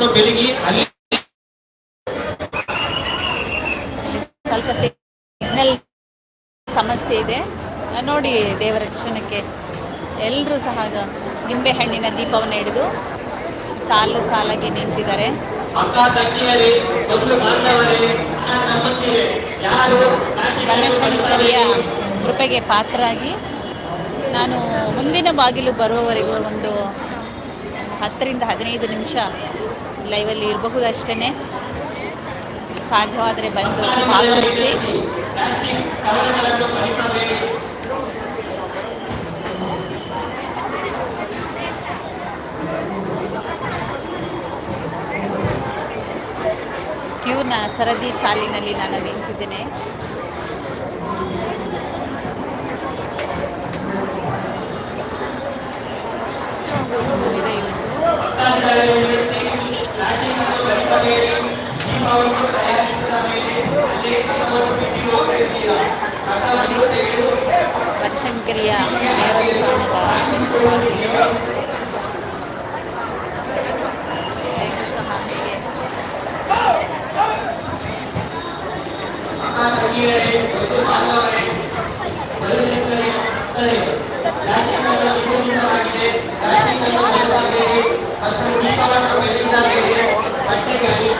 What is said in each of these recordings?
ದೀಪವನ್ನು ಬೆಳಗಿ ಅಲ್ಲಿ ಸ್ವಲ್ಪ ಸಿಗ್ನಲ್ ಸಮಸ್ಯೆ ಇದೆ. ನೋಡಿ ದೇವರ ದರ್ಶನಕ್ಕೆ ಎಲ್ಲರೂ ಸಹ ನಿಂಬೆ ಹಣ್ಣಿನ ದೀಪವನ್ನು ಹಿಡಿದು ಸಾಲು ಸಾಲಾಗಿ ನಿಂತಿದ್ದಾರೆ. ಅಕ್ಕ ತಂಗಿಯರೇ ಒಂದು ಬಾಂಧವರೇ ಯಾರು ಗಣೇಶನಿಯ ಕೃಪೆಗೆ ಪಾತ್ರರಾಗಿ ನಾನು ಮುಂದಿನ ಬಾಗಿಲು ಬರುವವರೆಗೂ ಒಂದು ಹತ್ತರಿಂದ ಹದಿನೈದು ನಿಮಿಷ ಲೈವಲ್ಲಿ ಇರಬಹುದು ಅಷ್ಟೇ ಸಾಧ್ಯವಾದರೆ ಬಂದು ಭಾಗವಹಿಸಿ ಕ್ಯೂನ ಸರದಿ ಸಾಲಿನಲ್ಲಿ ನಾನು ನಿಂತಿದ್ದೇನೆ. ಇವತ್ತು. ಭಕ್ತಾದಿಗಳಲ್ಲಿ ವಿನಂತಿ ಪ್ಲಾಸ್ಟಿಕ್ ಅನ್ನು ಬಳಸಬೇಡಿ ದೀಪವನ್ನು ತಯಾರಿಸಿದ ಮೇಲೆ ಅಲ್ಲೇ ಕಸವನ್ನು ಬಿಟ್ಟು ಹೋಗಬೇಡಿಯ ಕಸವನ್ನು ತೆಗೆದು ಬನಶಂಕರಿಯ ದೇವಸ್ಥಾನದ ಹೇಗೂ ಸಹ ಹೇಗೆ ಅಕ್ಕ ತಂಗಿಯರೇ ಬಂಧು ಬಾಂಧವರೇ ಬನಶಂಕರಿ ಭಕ್ತರೇ ಪ್ಲಾಸ್ಟಿಕ್ ಅನ್ನು ನಿಷೇಧಿಸಲಾಗಿದೆ ಪ್ಲಾಸ್ಟಿಕ್ ಅನ್ನು ಬಳಸಬೇಡಿ ಮತ್ತು ದೀಪವನ್ನು ಬೆಳಗಿದ ಮೇಲೆ ಬಟ್ಟೆಗೆ ಅಡಿ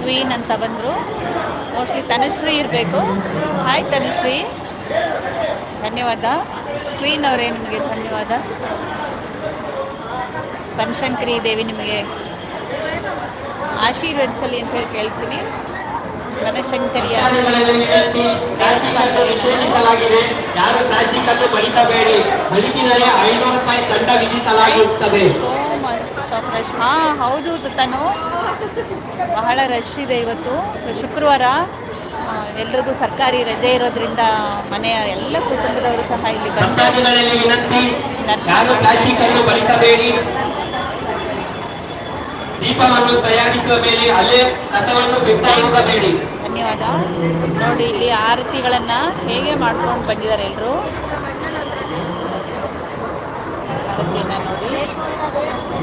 ಕ್ವೀನ್ ಅಂತ ಬಂದರು ಮೋಸ್ಟ್ಲಿ ತನುಶ್ರೀ ಇರಬೇಕು. ಹಾಯ್ ತನುಶ್ರೀ. ಧನ್ಯವಾದ. ಕ್ವೀನ್ ಅವರೇ ನಿಮಗೆ ಧನ್ಯವಾದ. ಬನಶಂಕರಿ ದೇವಿ ನಿಮಗೆ ಆಶೀರ್ವದಿಸಲಿ ಅಂತ ಹೇಳಿ ಕೇಳ್ತೀನಿ. ಬನಶಂಕರಿಯ ಯಾರು ಪ್ಲಾಸ್ಟಿಕ್ ಅನ್ನು ಬಳಸಬೇಡಿ ಬಳಸಿದರೆ ಐನೂರು ರೂಪಾಯಿ ದಂಡ ವಿಧಿಸಲಾಗುತ್ತದೆ. ಆಫ್ ರಶ್ ಹಾಂ ಹೌದು ತನು. ಬಹಳ ರಶ್ ಇದೆ ಇವತ್ತು. ಶುಕ್ರವಾರ ಎಲ್ರಿಗೂ ಸರ್ಕಾರಿ ರಜೆ ಇರೋದ್ರಿಂದ ಮನೆಯ ಎಲ್ಲ ಕುಟುಂಬದವರು ಸಹ ಇಲ್ಲಿ ಬಳಸಬೇಡಿ. ದೀಪವನ್ನು ತಯಾರಿಸುವ ಮೇಲೆ ಅಲ್ಲೇ ಕಸವನ್ನು ಬಿಟ್ಟಾಗಬೇಡಿ ಧನ್ಯವಾದ. ನೋಡಿ ಇಲ್ಲಿ ಆರತಿಗಳನ್ನು ಹೇಗೆ ಮಾಡ್ಕೊಂಡು ಬಂದಿದ್ದಾರೆ ಎಲ್ಲರೂ ಆರತಿಯನ್ನು ನೋಡಿ.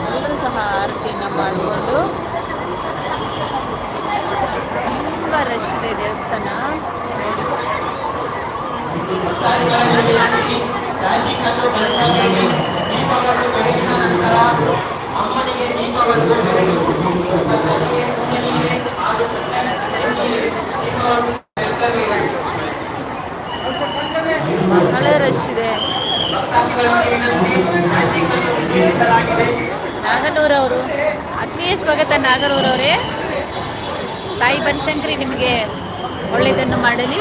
ಎಲ್ಲರೂ ಸಹ ಆರತಿಯನ್ನು ಮಾಡಿಕೊಂಡು ತುಂಬ ರಶ್ ಇದೆ ದೇವಸ್ಥಾನ. ಬಹಳ ರಶ್ ಇದೆ. ನಾಗನೂರವರು. ಆತ್ಮೀಯ ಸ್ವಾಗತ ನಾಗನೂರವರೇ. ತಾಯಿ ಬನಶಂಕರಿ ನಿಮಗೆ ಒಳ್ಳೆಯದನ್ನು ಮಾಡಲಿ.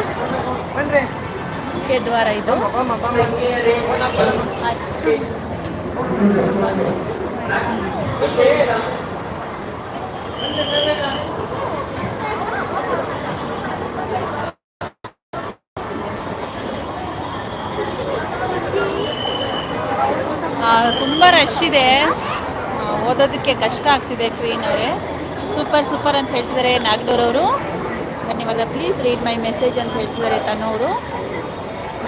ಮುಖ್ಯ ದ್ವಾರ ಇದು. ತುಂಬ ರಶ್ ಇದೆ. ಓದೋದಕ್ಕೆ ಕಷ್ಟ ಆಗ್ತಿದೆ ಕ್ವೀನ್ ಅವರೇ. ಸೂಪರ್ ಸೂಪರ್ ಅಂತ ಹೇಳ್ತಿದ್ದಾರೆ ನಾಗ್ನೂರವರು ಧನ್ಯವಾದ ಪ್ಲೀಸ್ ರೀಡ್ ಮೈ ಮೆಸೇಜ್ ಅಂತ ಹೇಳ್ತಿದ್ದಾರೆ ತನ್ನವರು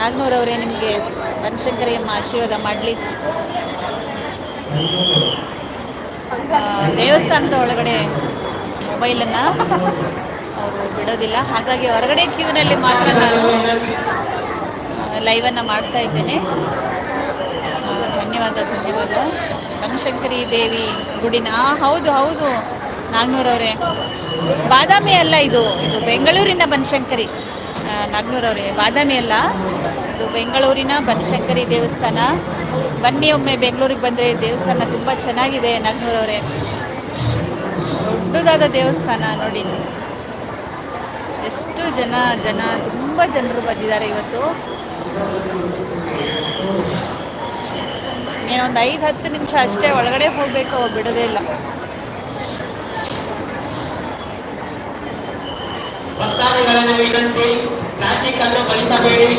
ನಾಗ್ನೂರವರೇ ನಿಮಗೆ ಬನಶಂಕರಿಯಮ್ಮ ಆಶೀರ್ವಾದ ಮಾಡಲಿ. ದೇವಸ್ಥಾನದ ಒಳಗಡೆ ಮೊಬೈಲನ್ನು ಅವರು ಬಿಡೋದಿಲ್ಲ. ಹಾಗಾಗಿ ಹೊರಗಡೆ ಕ್ಯೂನಲ್ಲಿ ಮಾತ್ರ ನಾನು ಲೈವನ್ನು ಮಾಡ್ತಾ ಇದ್ದೇನೆ. ಧನ್ಯವಾದ ಧನ್ಯವಾದ. ಬನಶಂಕರಿ ದೇವಿ ಗುಡಿನ ಹೌದು ಹೌದು. ನಾಗ್ನೂರವರೇ ಬಾದಾಮಿ ಅಲ್ಲ ಇದು ಇದು ಬೆಂಗಳೂರಿನ ಬನಶಂಕರಿ. ನಾಗ್ನೂರವ್ರೆ ಬಾದಾಮಿ ಅಲ್ಲ. ಇದು ಬೆಂಗಳೂರಿನ ಬನಶಂಕರಿ ದೇವಸ್ಥಾನ. ಬನ್ನಿ ಒಮ್ಮೆ ಬೆಂಗಳೂರಿಗೆ ಬಂದರೆ ದೇವಸ್ಥಾನ ತುಂಬ ಚೆನ್ನಾಗಿದೆ ನಾಗ್ನೂರವರೇ ದೊಡ್ಡದಾದ ದೇವಸ್ಥಾನ ನೋಡಿ. ಎಷ್ಟು ಜನ ಜನ, ತುಂಬ ಜನರು ಬಂದಿದ್ದಾರೆ ಇವತ್ತು. ಏನೊಂದು ಐದು ಹತ್ತು ನಿಮಿಷ ಅಷ್ಟೇ ಒಳಗಡೆ ಹೋಗಬೇಕು ಬಿಡೋದೇ ಇಲ್ಲ. ಭಕ್ತಾದಿಗಳಲ್ಲಿ ವಿನಂತಿ ಪ್ಲಾಸ್ಟಿಕ್ ಅನ್ನು ಬಳಸಬೇಡಿ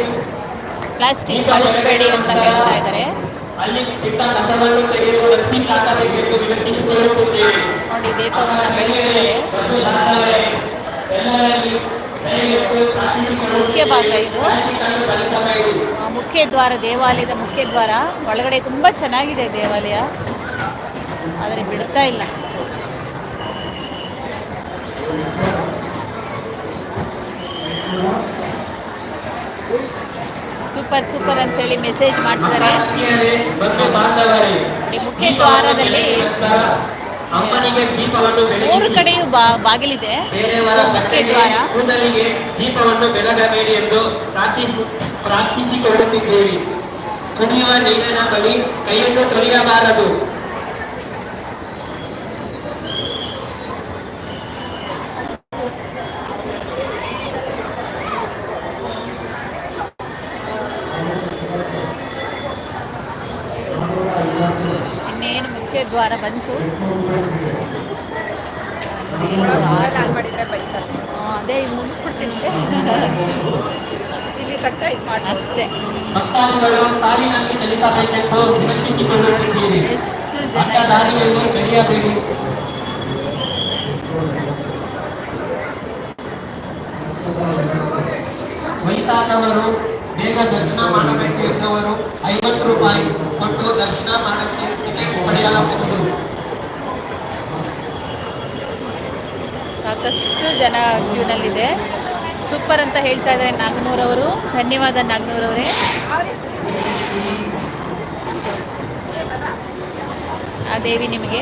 ಪ್ಲಾಸ್ಟಿಕ್ ಬಳಸಬೇಡಿ ಅಂತ ಹೇಳ್ತಾ ಇದ್ದಾರೆ. ಅಲ್ಲಿ ಬಿಟ್ಟ ಕಸವನ್ನು ತೆಗೆದು ಡಸ್ಟ್ಬಿನ್ ಹಾಕಬೇಕೆಂದು ವಿನಂತಿಸಿಕೊಳ್ಳುತ್ತೇವೆ. ನೋಡಿ ದೀಪವನ್ನು ಬೆಳೆಸಿದ್ದಾರೆ ಬಂಧು ಬಾಂಧವರೇ ಎಲ್ಲರಲ್ಲಿ ಮುಖ್ಯ ಭಾಗ ಇದು. ಮುಖ್ಯ ದ್ವಾರ ದೇವಾಲಯದ ಮುಖ್ಯ ದ್ವಾರ. ಒಳಗಡೆ ತುಂಬ ಚೆನ್ನಾಗಿದೆ ದೇವಾಲಯ. ಆದರೆ ಬಿಡ್ತಾ ಇಲ್ಲ. ಸೂಪರ್ ಸೂಪರ್ ಅಂತೇಳಿ ಮೆಸೇಜ್ ಮಾಡ್ತಾರೆ. ಮುಖ್ಯ ದ್ವಾರದಲ್ಲಿ ಮೂರು ಕಡೆಯೂ ಬಾಗಿಲಿದೆ. ಮುಖ್ಯ ದ್ವಾರ. ದೀಪವನ್ನು ಬೆಳಗಬೇಡಿ ಎಂದು ಪ್ರಾರ್ಥಿಸಿ ಪ್ರಾರ್ಥಿಸಿಕೊಳ್ಳುತ್ತಿದ್ದೇವೆ ಕುಡಿಯುವ ನೀರಿನ ಬಳಿ ಕೈಯನ್ನು ತೊಳೆಯಬಾರದು. ಮುಖ್ಯ ದ್ವಾರ ಬಂತು. ಅದೇ ಈಗ ಮುಗಿಸ್ಬಿಡ್ತೀನಿ ಇಲ್ಲಿ. ತಕ್ಕ ಇದು ಮಾಡಿ ಅಷ್ಟೇ. ಎಷ್ಟು ಜನ ವಯಸ್ಸಾದವರು ಬೇಗ ದರ್ಶನ ಮಾಡಬೇಕು ಎಂದವರು ಐವತ್ತು ರೂಪಾಯಿ ಕೊಟ್ಟು ದರ್ಶನ ಮಾಡಕ್ಕೆ ಟಿಕೆಟ್ ಪಡೆಯಲಾಗುವುದು. ಸಾಕಷ್ಟು ಜನ ಕ್ಯೂನಲ್ಲಿದೆ ಸೂಪರ್ ಅಂತ ಹೇಳ್ತಾ ಇದ್ದಾರೆ ನಾಗನೂರವರು. ಧನ್ಯವಾದ ನಾಗನೂರವರೇ. ಆ ದೇವಿ ನಿಮಗೆ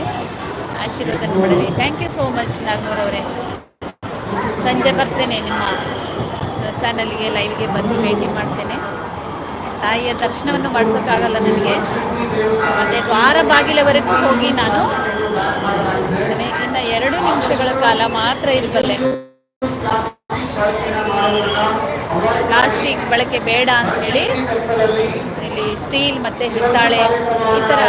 ಆಶೀರ್ವಾದ ಮಾಡಲಿ ಥ್ಯಾಂಕ್ ಯು ಸೋ ಮಚ್ ನಾಗನೂರವರೇ. ಸಂಜೆ ಬರ್ತೇನೆ ನಿಮ್ಮ ಚಾನಲ್ಗೆ, ಲೈವ್ಗೆ ಬಂದು ಭೇಟಿ ಮಾಡ್ತೇನೆ. ತಾಯಿಯ ದರ್ಶನವನ್ನು ಮಾಡಿಸೋಕ್ಕಾಗಲ್ಲ ನನಗೆ. ಮತ್ತು ದ್ವಾರ ಬಾಗಿಲವರೆಗೂ ಹೋಗಿ ನಾನು ಇನ್ನು ಎರಡು ನಿಮಿಷಗಳ ಕಾಲ ಮಾತ್ರ ಇರಬಲ್ಲೆ ಪ್ಲಾಸ್ಟಿಕ್ ಬಳಕೆ ಬೇಡ ಅಂಥೇಳಿ ಇಲ್ಲಿ ಸ್ಟೀಲ್ ಮತ್ತು ಹಿತ್ತಾಳೆ ಈ ಥರ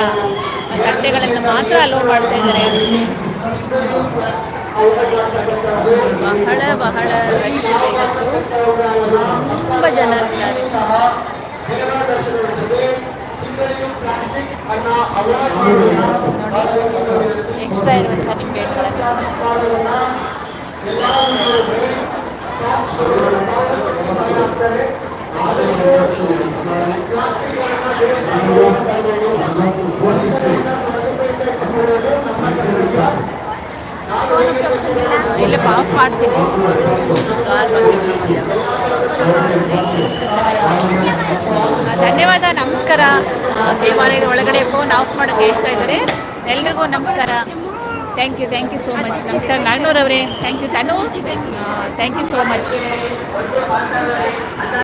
ಬಟ್ಟೆಗಳನ್ನು ಮಾತ್ರ ಅಲೋ ಮಾಡ್ತಾ ಇದ್ದಾರೆ. ಬಹಳ ಬಹಳ ರಶ್ ಇದೆ ಇವತ್ತು ತುಂಬ ಜನ ಇದ್ದಾರೆ. ನೋಡಿ ಎಕ್ಸ್ಟ್ರಾ ಇರುವಂಥ ನಿಂಬೆಹಣ್ಣುಗಳನ್ನು ಆಫ್ ಮಾಡ್ತೀನಿ. ಧನ್ಯವಾದ, ನಮಸ್ಕಾರ. ದೇವಾಲಯದ ಒಳಗಡೆ ಫೋನ್ ಆಫ್ ಮಾಡೋಕೆ ಹೇಳ್ತಾ ಇದ್ದಾರೆ. ಎಲ್ರಿಗೂ ನಮಸ್ಕಾರ. Thank you thank you so much ನಮಸ್ಕಾರ ನಾಗನೂರವರೇ thank you Tanu thank you so much